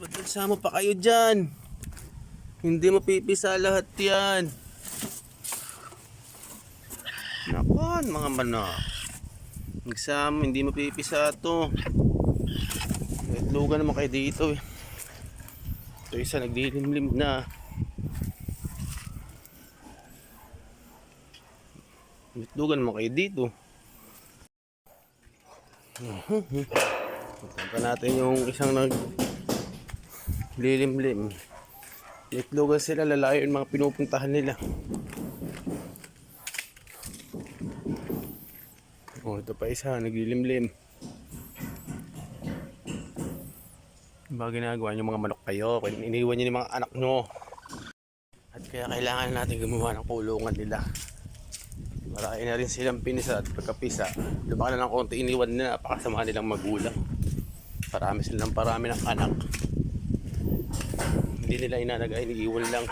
Ba't nagsama pa kayo dyan? Hindi mapipisa lahat yan. Nakon mga manok. Nagsama, hindi mapipisa to. Itlogan naman kayo dito eh. Ito isa nagdilimlim na. Itlogan naman kayo dito. Punta natin yung isang nag lilimlim. Itlogan sila, lalayo yung mga pinupuntahan nila. Oh, ito pa isa, naglilimlim. Ba ginagawa niyo mga manok kayo? Iniwan niyo yung mga anak nyo. At kaya kailangan natin gumawa ng kulungan nila. Marami na rin silang pinisa at pagkapisa. Lumaki na ng konti, iniwan na napakasama nilang magulang. Parami silang parami ng anak. Hindi nila inanagay, iniiwan lang.